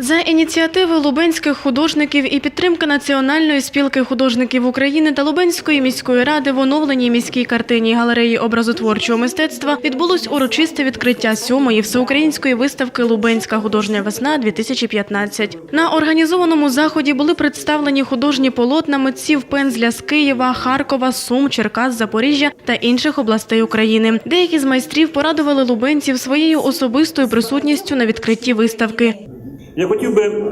За ініціативи лубенських художників і підтримки Національної спілки художників України та Лубенської міської ради в оновленій міській картині галереї образотворчого мистецтва відбулось урочисте відкриття сьомої всеукраїнської виставки Лубенська художня весна 2015 На організованому заході були представлені художні полотна митців пензля з Києва, Харкова, Сум, Черкас, Запоріжжя та інших областей України. Деякі з майстрів порадували лубенців своєю особистою присутністю на відкритті виставки. Я хотів би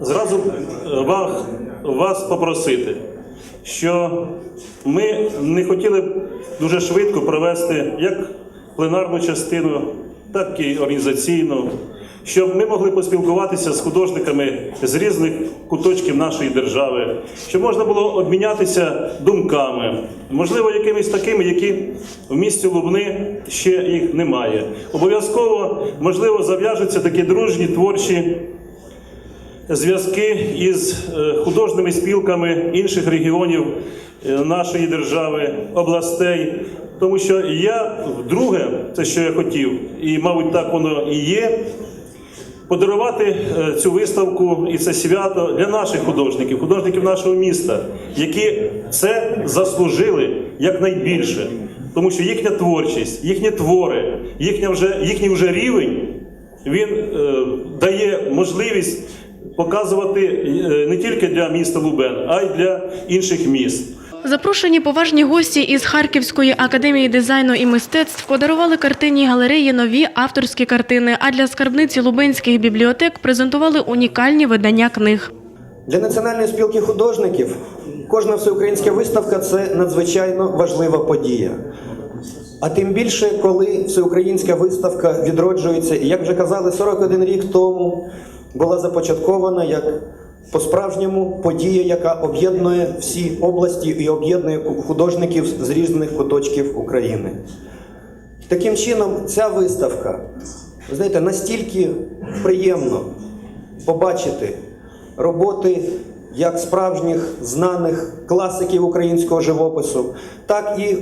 зразу е, вас, вас попросити, що ми не хотіли б дуже швидко провести як пленарну частину, так і організаційну, щоб ми могли поспілкуватися з художниками з різних куточків нашої держави, щоб можна було обмінятися думками, можливо, якимись такими, які в місті Лубни ще їх немає. Обов'язково, можливо, зав'яжуться такі дружні творчі зв'язки із е, художніми спілками інших регіонів е, нашої держави, областей. Тому що я вдруге, це що я хотів, і мабуть так воно і є. Подарувати е, цю виставку і це свято для наших художників, художників нашого міста, які це заслужили якнайбільше, тому що їхня творчість, їхні твори, їхня вже їхній вже рівень він е, дає можливість показувати е, не тільки для міста Лубен, а й для інших міст. Запрошені поважні гості із Харківської академії дизайну і мистецтв подарували картині галереї нові авторські картини. А для скарбниці лубенських бібліотек презентували унікальні видання книг. Для Національної спілки художників кожна всеукраїнська виставка це надзвичайно важлива подія. А тим більше, коли всеукраїнська виставка відроджується, як вже казали, 41 рік тому була започаткована як по-справжньому подія, яка об'єднує всі області і об'єднує художників з різних куточків України. Таким чином, ця виставка, ви знаєте, настільки приємно побачити роботи як справжніх знаних класиків українського живопису, так і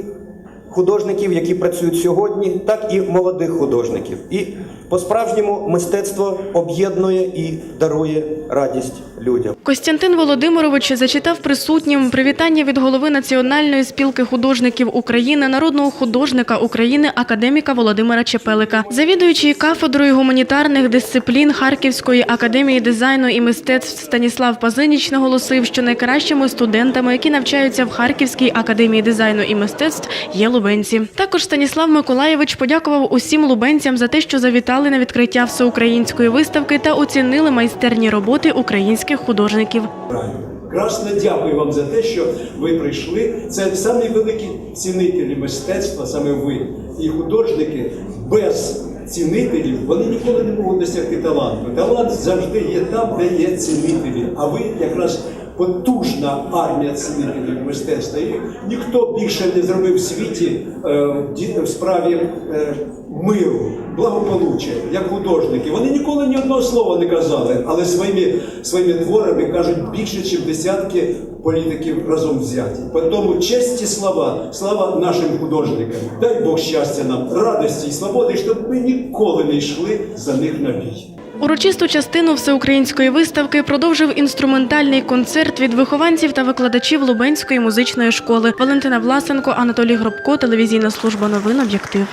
художників, які працюють сьогодні, так і молодих художників. І по-справжньому мистецтво об'єднує і дарує радість людям. Костянтин Володимирович зачитав присутнім привітання від голови Національної спілки художників України, народного художника України, академіка Володимира Чепелика. Завідуючий кафедрою гуманітарних дисциплін Харківської академії дизайну і мистецтв Станіслав Пазиніч наголосив, що найкращими студентами, які навчаються в Харківській академії дизайну і мистецтв, є лубенці. Також Станіслав Миколаєвич подякував усім лубенцям за те, що завітали на відкриття всеукраїнської виставки та оцінили майстерні роботи українських художників. Красно дякую вам за те, що ви прийшли. Це самі великі цінителі мистецтва, саме ви і художники без цінителів вони ніколи не можуть досягти таланту. Талант завжди є там, де є цінителі. А ви якраз потужна армія цінителів мистецтва. І ніхто більше не зробив в світі е, в справі е, миру, благополуччя, як художники. Вони ніколи ні одного слова не казали, але своїми, своїми творами кажуть більше, ніж десятки політиків разом взяті. Тому честі слова, слава нашим художникам. Дай Бог щастя нам, радості і свободи, щоб ми ніколи не йшли за них на бій. Урочисту частину всеукраїнської виставки продовжив інструментальний концерт від вихованців та викладачів Лубенської музичної школи. Валентина Власенко, Анатолій Гробко, телевізійна служба новин «Об'єктив».